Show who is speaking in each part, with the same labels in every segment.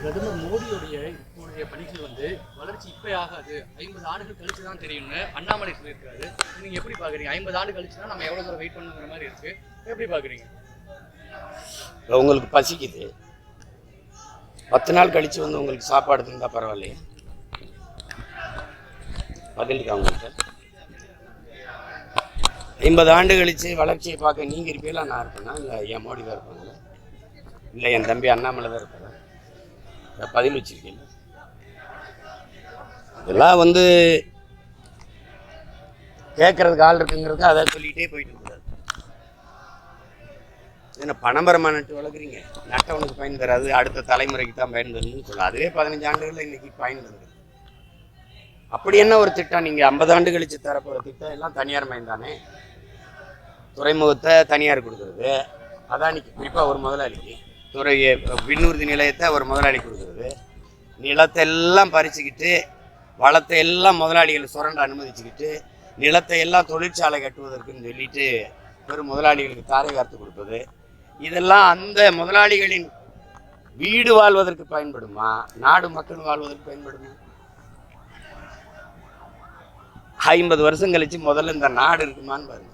Speaker 1: பிரதமர் மோடியுடைய இப்போடைய பணிகள் வந்து வளர்ச்சி இப்பே ஆகாது. ஐம்பது ஆண்டுகள் கழிச்சு தான் தெரியும்னு அண்ணாமலை சொல்லியிருக்காரு. நீங்க எப்படி பாக்குறீங்க? ஐம்பது ஆண்டு கழிச்சு தான் நம்ம எவ்வளவு தூரம் வெயிட் பண்ணுங்கிற மாதிரி இருக்கு. எப்படி பாக்குறீங்க?
Speaker 2: உங்களுக்கு பசிக்குது. பத்து நாள் கழிச்சு வந்து உங்களுக்கு சாப்பாடு தந்தா பரவாயில்லையா? பதில் இருக்கா உங்கள்கிட்ட. ஐம்பது ஆண்டு கழிச்சு வளர்ச்சியை பார்க்க நீங்க இருப்பீங்களா? நான் இருப்பேனா? இல்லை என் மோடி தான் இருப்பாங்களா? இல்லை என் தம்பி அண்ணாமலை தான் இருப்பாங்க பதில் வச்சிருக்கேன். இதெல்லாம் வந்து கேட்கறதுக்கு ஆள் இருக்குங்கிறதுக்கு அதை சொல்லிகிட்டே போயிட்டு இருக்கிறாரு என்ன பணமரமா நட்டு வளர்க்குறீங்க? நட்டவனுக்கு பயன் தராது அடுத்த தலைமுறைக்கு தான் பயன் தருதுன்னு சொல்லலாம் அதுவே பதினஞ்சு ஆண்டுகளில் இன்னைக்கு பயன் தருது. அப்படி என்ன ஒரு திட்டம்? நீங்க ஐம்பது ஆண்டு கழிச்சு தரப்போற திட்டம் எல்லாம் தனியார் மயம் தானே? துறைமுகத்தை தனியார் கொடுக்கறது. அதானிக்கு குறிப்பாக ஒரு முதலாளிக்கு துறை விண்ணூர்தி நிலையத்தை ஒரு முதலாளி கொடுக்குறது. நிலத்தை எல்லாம் பறிச்சுக்கிட்டு வளத்தை எல்லாம் முதலாளிகள் சுரண்ட அனுமதிச்சுக்கிட்டு நிலத்தை எல்லாம் தொழிற்சாலை கட்டுவதற்குன்னு சொல்லிட்டு பெரும் முதலாளிகளுக்கு தாரை வார்த்து கொடுப்பது இதெல்லாம் அந்த முதலாளிகளின் வீடு வாழ்வதற்கு பயன்படுமா? நாடு மக்கள் வாழ்வதற்கு பயன்படுமா? ஐம்பது வருஷம் கழிச்சு முதல்ல இந்த நாடு இருக்குமான்னு பாருங்க.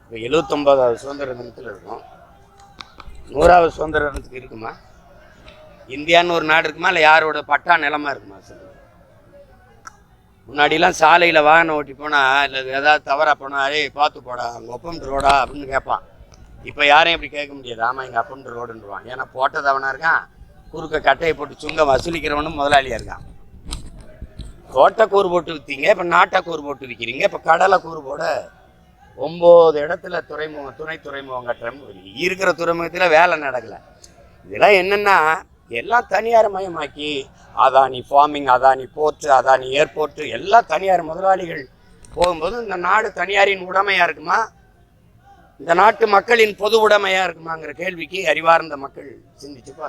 Speaker 2: இப்போ எழுவத்தொம்பதாவது சுதந்திர தினத்தில் இருக்கும். நூறாவது சுதந்திர தினத்துக்கு இருக்குமா? இந்தியான்னு ஒரு நாடு இருக்குமா இல்லை யாரோட பட்டா நிலமா இருக்குமா சார் முன்னாடிலாம் சாலையில் வாகனம் ஓட்டி போனால் இல்லை ஏதாவது தவறாக போனால் ஏய் பார்த்து போடா அங்கே ஒப்பம் ரோடா அப்படின்னு கேட்பான் இப்போ யாரையும் இப்படி கேட்க முடியாது. ஆமாம் எங்கள் அப்பம் ரோடுன்றான் ஏன்னா போட்டது அவனா இருக்கான். குறுக்க கட்டையை போட்டு சுங்கம் வசூலிக்கிறவனும் முதலாளியாக இருக்கான். கோட்டை கூறு போட்டு விற்றீங்க இப்போ நாட்டை கூறு போட்டு விற்கிறீங்க இப்போ கடலை கூறு போட ஒம்பது இடத்துல துறைமுகம் துணை துறைமுகம் கட்டுறோம் இருக்கிற துறைமுகத்தில் வேலை நடக்கலை. இதெல்லாம் என்னென்னா எல்லாம் தனியார் மயமாக்கி Adani farming Adani port Adani airport எல்லா தனியார் முதலாளிகள் போகும்போது இந்த நாடு தனியாரின் உடைமையாக இருக்குமா? இந்த நாட்டு மக்களின் பொது உடைமையாக இருக்குமாங்கிற கேள்விக்கு அறிவார்ந்த மக்கள் சிந்திச்சுப்பா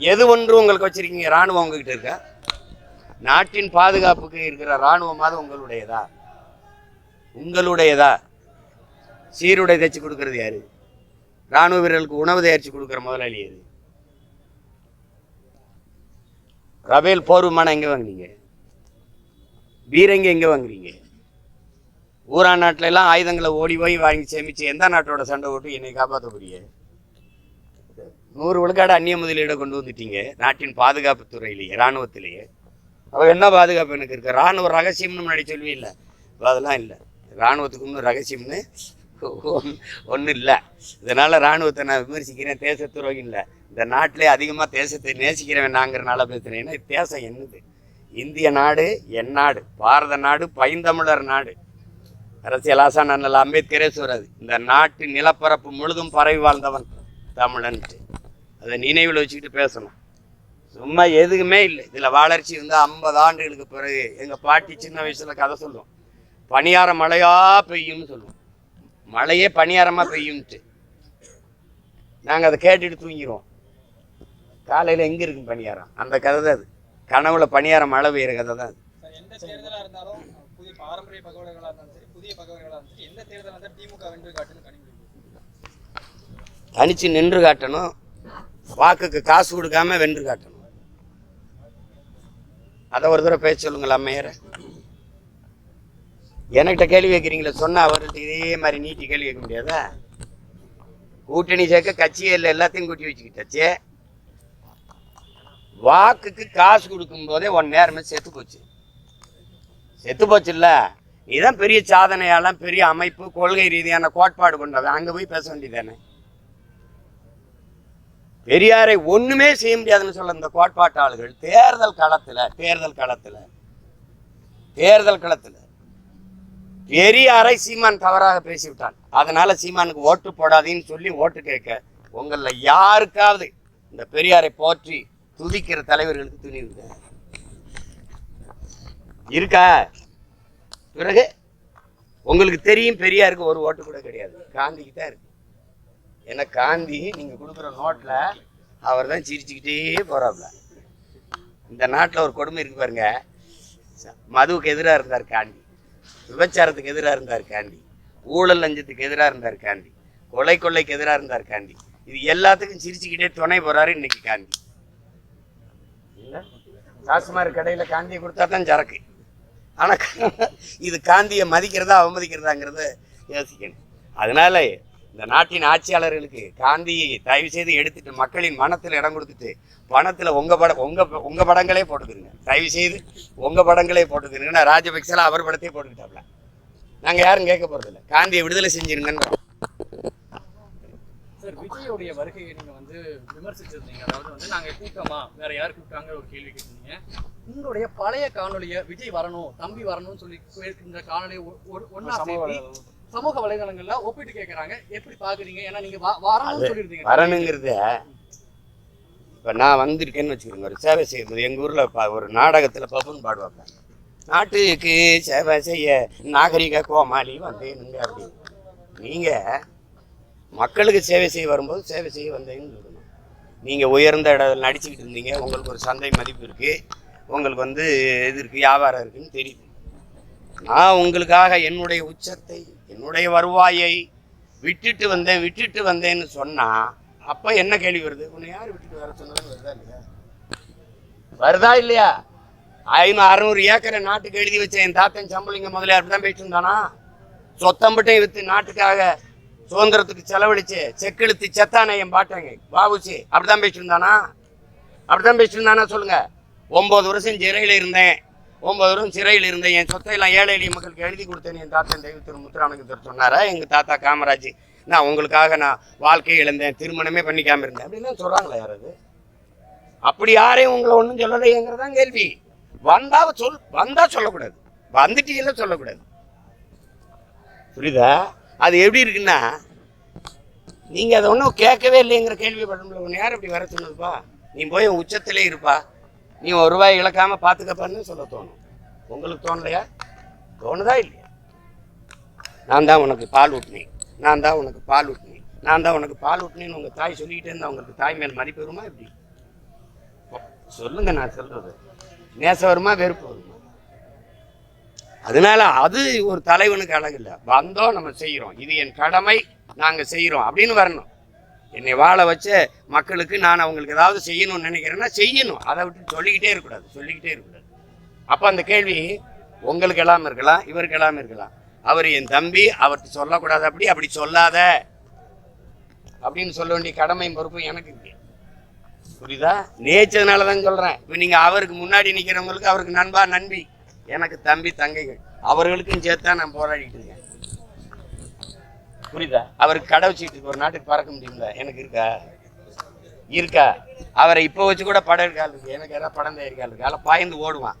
Speaker 2: எது ஒன்று உங்களுக்கு வச்சுருக்கீங்க? இராணுவம் உங்ககிட்ட இருக்கா? நாட்டின் பாதுகாப்புக்கு இருக்கிற இராணுவமாவது உங்களுடையதா? உங்களுடையதா? சீருடை தைச்சு கொடுக்கறது யாரு? இராணுவ வீரர்களுக்கு உணவு தயாரித்து கொடுக்குற முதலாளி எது ரபேல் போர் விமானம் எங்கே வாங்குனீங்க பீரங்கி எங்கே வாங்குறீங்க? ஊரா நாட்டில எல்லாம் ஆயுதங்களை ஓடி போய் வாங்கி சேமித்து எந்த நாட்டோட சண்டை ஓட்டு என்னை காப்பாற்றக்கூடிய நூறு விழுக்காடு அந்நிய முதலீடை கொண்டு வந்துட்டீங்க. நாட்டின் பாதுகாப்பு துறையிலேயே இராணுவத்திலேயே. அவள் என்ன பாதுகாப்பு எனக்கு இருக்கு? இராணுவ ரகசியம்னு முன்னாடி சொல்லுவே இல்லை அதெல்லாம் இல்லை. இராணுவத்துக்கு இன்னும் ரகசியம்னு ஒன்றும் இல்லை. இதனால் இராணுவத்தை நான் விமர்சிக்கிறேன். தேச துரோகி இல்லை இந்த நாட்டிலே அதிகமாக தேசத்தை நேசிக்கிறவன் நாங்கிறனால பேசுகிறேன் தேசம் என்னது? இந்திய நாடு என் நாடு பாரத நாடு பைந்தமிழர் நாடு. அரசியல் ஆசான் அண்ணல் அம்பேத்கரே சொல்கிறது இந்த நாட்டு நிலப்பரப்பு முழுதும் பரவி வாழ்ந்தவன் தமிழன்ட்டு அதை நினைவில் வச்சுக்கிட்டு பேசணும். சும்மா எதுக்குமே இல்லை. இதில் வளர்ச்சி வந்து ஐம்பது ஆண்டுகளுக்கு பிறகு எங்கள் பாட்டி சின்ன வயசில் கதை சொல்லுவோம். பணியார மழையா பெய்யும்னு சொல்லுவோம். மழையே பணியாரமாக பெய்யும்ட்டு நாங்கள் அதை கேட்டுட்டு தூங்கிடுவோம். காலையில் எங்கே இருக்கும் பணியாரம்? அந்த கதை தான் அது. கனவுல பணியாரம் மழை பெய்யுற கதை தான் அது தனிச்சு நின்று காட்டணும். வாக்குக்கு காசு கொடுக்காம வென்று காட்டணும். அதை ஒரு தடவை பேச சொல்லுங்களா அம்மையார. என்கிட்ட கேள்வி கேட்குறீங்களே? சொன்னா அவர்கிட்ட இதே மாதிரி நீட்டி கேள்வி கேட்க முடியாதா? கூட்டணி சேர்க்க கட்சியே இல்லை எல்லாத்தையும் கூட்டி வச்சுக்கிட்டாச்சே. வாக்குக்கு காசு கொடுக்கும் போதே ஒன் நேரமே செத்து போச்சு. செத்து போச்சு இல்லை இதுதான் பெரிய சாதனையாலாம் பெரிய அமைப்பு கொள்கை ரீதியான கோட்பாடு கொண்டவன். அங்க போய் பேச வேண்டியதானே பெரியாரை ஒண்ணுமே செய்ய முடியாதுன்னு சொல்ல இந்த கோட்பாட்டாளர்கள் தேர்தல் களத்துல தேர்தல் களத்துல தேர்தல் களத்துல பெரியாரை சீமான் தவறாக பேசிவிட்டான். அதனால சீமானுக்கு ஓட்டு போடாதீன்னு சொல்லி ஓட்டு கேட்க உங்கள யாருக்காவது இந்த பெரியாரை போற்றி துதிக்கிற தலைவர்களுக்கு துணிவு இருக்கா? இருக்கா? பிறகு? உங்களுக்கு தெரியும் பெரியாருக்கு ஒரு ஓட்டு கூட கிடையாது. காந்திக்கு தான் இருக்கு. ஏன்னா காந்தி நீங்கள் கொடுக்குற நோட்டில் அவர் தான் சிரிச்சுக்கிட்டே போகிறாப்ல இந்த நாட்டில் ஒரு கொடுமை இருக்கு பாருங்க. மதுவுக்கு எதிராக இருந்தார் காந்தி. விபச்சாரத்துக்கு எதிராக இருந்தார் காந்தி. ஊழல் லஞ்சத்துக்கு எதிராக இருந்தார் காந்தி. கொலை கொள்ளைக்கு எதிராக இருந்தார் காந்தி. இது எல்லாத்துக்கும் சிரிச்சுக்கிட்டே துணை போகிறாரு இன்னைக்கு காந்தி. இல்ல? டாஸ்மாக் கடையில் காந்தியை கொடுத்தா தான் சரக்கு. ஆனால் இது காந்தியை மதிக்கிறதா அவமதிக்கிறதாங்கிறத யோசிக்கணும். அதனால இந்த நாட்டின் ஆட்சியாளர்களுக்கு காந்தியை தயவு செய்து எடுத்துட்டு மக்களின் மனத்தில் இடம் கொடுத்துட்டு பணத்தில் உங்கள் படம் உங்கள் உங்கள் படங்களே போட்டுக்கிறீங்க தயவு செய்து உங்கள் படங்களே போட்டுக்கிறீங்க நான் ராஜபக்சல அவர் படத்தையே போட்டுக்கிட்டாப்ல. நாங்கள் யாரும் கேட்க போகிறதில்ல காந்தியை விடுதலை செஞ்சிருங்கன்னு
Speaker 1: சார் விஜயோடைய வருகையை நீங்க வந்து விமர்சிச்சிருந்தீங்க. அதாவது வந்து நாங்க கூட்டமா? வேற யார் கூப்பிட்டாங்க? ஒரு கேள்வி கேட்டிருந்தீங்க. உங்களுடைய பழைய காணொலிய விஜய் வரணும் தம்பி வரணும்னு சொல்லி கேட்கின்ற காணொலியை ஒ- ஒ- ஒண்ணா சேர்த்து சமூக வலைதளங்கள்ல ஒப்பிட்டு கேக்குறாங்க. எப்படி பாக்குறீங்க? ஏன்னா நீங்க வரணும்னு சொல்லியிருந்தீங்க.
Speaker 2: வரணுங்கிறத இப்போ நான் வந்திருக்கேன்னு வச்சுக்கிறோங்க ஒரு சேவை செய்யும்போது எங்கள் ஊரில் ஒரு நாடகத்தில் பப்புன்னு பாடுவாங்க. நாட்டுக்கு சேவை செய்ய நாகரிக கோமாளி வந்தேனுங்க அப்படின்னு நீங்கள் மக்களுக்கு சேவை செய்ய வரும்போது சேவை செய்ய வந்தேன்னு சொல்லணும். நீங்கள் உயர்ந்த இடத்துல நடிச்சுக்கிட்டு இருந்தீங்க உங்களுக்கு ஒரு சந்தை மதிப்பு இருக்குது உங்களுக்கு வந்து இது இருக்குது வியாபாரம் இருக்குதுன்னு தெரியுது. நான் உங்களுக்காக என்னுடைய உச்சத்தை என்னுடைய வருவாயை விட்டுட்டு வந்தேன் விட்டுட்டு வந்தேன்னு சொன்னால் அப்போ என்ன கேள்வி வருது? உன்னை யார் விட்டுட்டு வர சொன்னதுன்னு வருதா இல்லையா? வருதா இல்லையா? ஐநூறு அறுநூறு ஏக்கரை நாட்டுக்கு எழுதி வச்ச என் தாத்தன் சம்பளிங்க முதலியார் தான் போயிட்டு இருந்தானா? சொத்தம்பட்டையும் விற்று நாட்டுக்காக சுதந்திரத்துக்கு செலவழிச்சு செக்கெழுத்து செத்தானே என் பாட்டாங்க பாபுச்சி அப்படிதான் பேசிட்டு இருந்தானா அப்படிதான் பேசிட்டு இருந்தானா சொல்லுங்க. ஒன்பது வருஷம் சிறையில் இருந்தேன். ஒன்பது வருஷம் சிறையில் இருந்தேன். என் சொத்தையெல்லாம் ஏழை எளிய மக்களுக்கு எழுதி கொடுத்தேன் என் தாத்தன் தெய்வ திரு முத்துராமலிங்கத்தர் சொன்னாரா? எங்கள் தாத்தா காமராஜ் நான் உங்களுக்காக நான் வாழ்க்கையை இழந்தேன் திருமணமே பண்ணிக்காம இருந்தேன். அப்படின்லாம் சொல்கிறாங்களா யாராவது? அப்படி யாரையும் உங்களை ஒன்றும் சொல்லலையேங்கிறதான் கேள்வி. வந்தா சொல் வந்தா சொல்லக்கூடாது. வந்துட்டீங்கள சொல்லக்கூடாது. புரியுதா? அது எப்படி இருக்குன்னா நீங்கள் அதை ஒன்றும் கேட்கவே இல்லைங்கிற கேள்வி உன்னை யார் அப்படி வர சொன்னதுப்பா? நீ போய் உன் உச்சத்திலே இருப்பா. நீ ஒரு ரூபாய் இழக்காமல் பார்த்துக்கப்பான்னு சொல்ல தோணும். உங்களுக்கு தோணலையா? தோணுதா இல்லையா? நான் தான் உனக்கு பால் ஊட்டினேன். நான் தான் உனக்கு பால் ஊட்டினேன். நான் தான் உனக்கு பால் ஊட்டினேன்னு உங்கள் தாய் சொல்லிக்கிட்டே இருந்தால் உங்களுக்கு தாய் மேல் மதிப்பு வருமா எப்படி? சொல்லுங்க நான் சொல்கிறது நேசம் வருமா வெறுப்பு வருமா? அதனால அது ஒரு தலைவனுக்கு அழகு இல்லை. வந்தோம் நம்ம செய்கிறோம் இது என் கடமை நாங்கள் செய்கிறோம் அப்படின்னு வரணும். என்னை வாழ வச்ச மக்களுக்கு நான் அவங்களுக்கு ஏதாவது செய்யணும்னு நினைக்கிறேன்னா செய்யணும். அதை விட்டு சொல்லிக்கிட்டே இருக்கக்கூடாது சொல்லிக்கிட்டே இருக்கக்கூடாது. அப்போ அந்த கேள்வி உங்களுக்கு எல்லாம் இருக்கலாம் இவருக்கு எல்லாம் இருக்கலாம். அவர் என் தம்பி அவர்கிட்ட சொல்லக்கூடாது அப்படி அப்படி சொல்லாத. அப்படின்னு சொல்ல வேண்டிய கடமையும் பொறுப்பும் எனக்கு இருக்கு. புரியுதா? நேச்சதுனால தான் சொல்கிறேன் இப்போ நீங்கள் அவருக்கு முன்னாடி நிற்கிறவங்களுக்கு அவருக்கு நண்பா நண்பி. எனக்கு தம்பி தங்கைகள். அவர்களுக்கும் சேர்த்தா நான் போராடிட்டு இருக்கேன். புரியுதா? அவருக்கு கடை வச்சுக்கிட்டு ஒரு நாட்டுக்கு பறக்க முடியுங்களா எனக்கு இருக்கா? இருக்கா? அவரை இப்போ வச்சு கூட படம் எடுக்காது இருக்கு. எனக்கு யாராவது படம் தயாரிக்காது இருக்கு. அதில் பாய்ந்து ஓடுவான்.